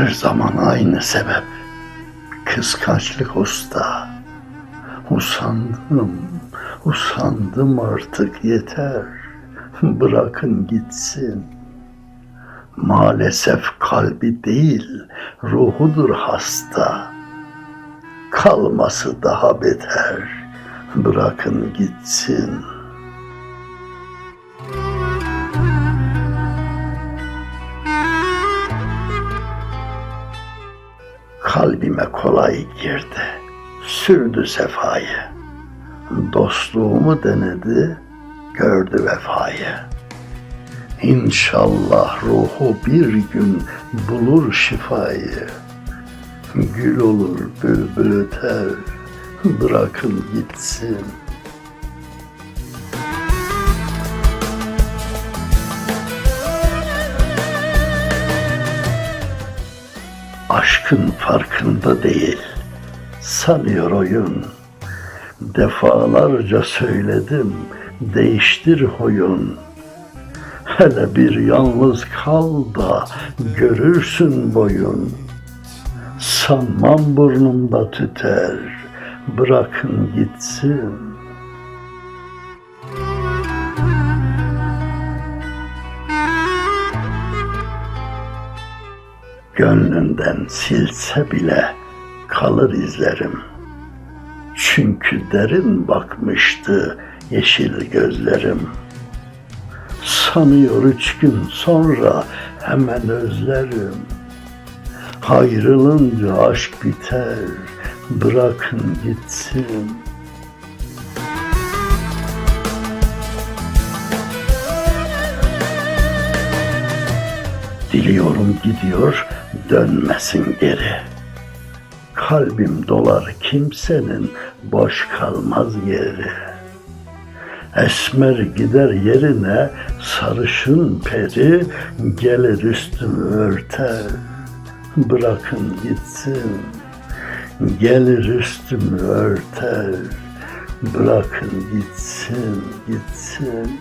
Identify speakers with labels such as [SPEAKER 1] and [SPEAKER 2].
[SPEAKER 1] Her zaman aynı sebep. Kıskançlık usta. Usandım, usandım artık yeter. Bırakın gitsin. Maalesef kalbi değil, ruhudur hasta. Kalması daha beter. Bırakın gitsin. Kalbime kolay girdi. Sürdü sefayı. Dostluğumu denedi, gördü vefayı. İnşallah ruhu bir gün bulur şifayı. Gül olur bülbül öter, bırakın gitsin. Aşkın farkında değil, sanıyor oyun. Defalarca söyledim, değiştir huyun. Hele bir yalnız kal da görürsün boyun. Sanmam burnumda tüter, bırakın gitsin. Gönlünden silse bile kalır izlerim. Çünkü derin bakmıştı yeşil gözlerim. Sanıyor üç gün sonra hemen özlerim. Ayrılınca aşk biter, bırakın gitsin. Diliyorum gidiyor, dönmesin geri. Kalbim dolar kimsenin, boş kalmaz yeri. Esmer gider yerine sarışın peri gelir üstümü örter. Bırakın gitsin. Gelir üstümü örter. Bırakın gitsin, gitsin.